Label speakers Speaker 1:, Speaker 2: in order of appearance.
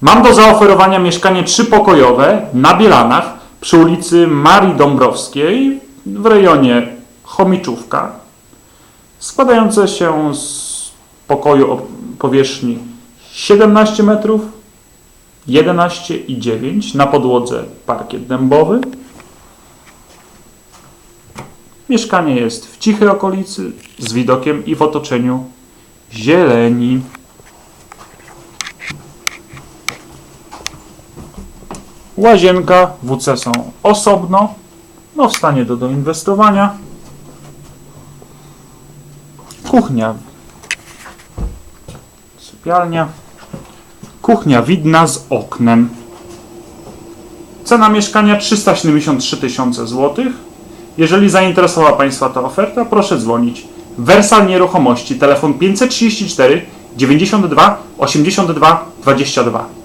Speaker 1: Mam do zaoferowania mieszkanie trzypokojowe na Bielanach przy ulicy Marii Dąbrowskiej w rejonie Chomiczówka, składające się z pokoju o powierzchni 17 metrów, 11 i 9 na podłodze parkiet dębowy. Mieszkanie jest w cichej okolicy z widokiem i w otoczeniu zieleni. Łazienka, WC są osobno, no w stanie do doinwestowania. Kuchnia, sypialnia, kuchnia widna z oknem. Cena mieszkania 373 tysiące złotych. Jeżeli zainteresowała Państwa ta oferta, proszę dzwonić. Wersal Nieruchomości, telefon 534 92 82 22.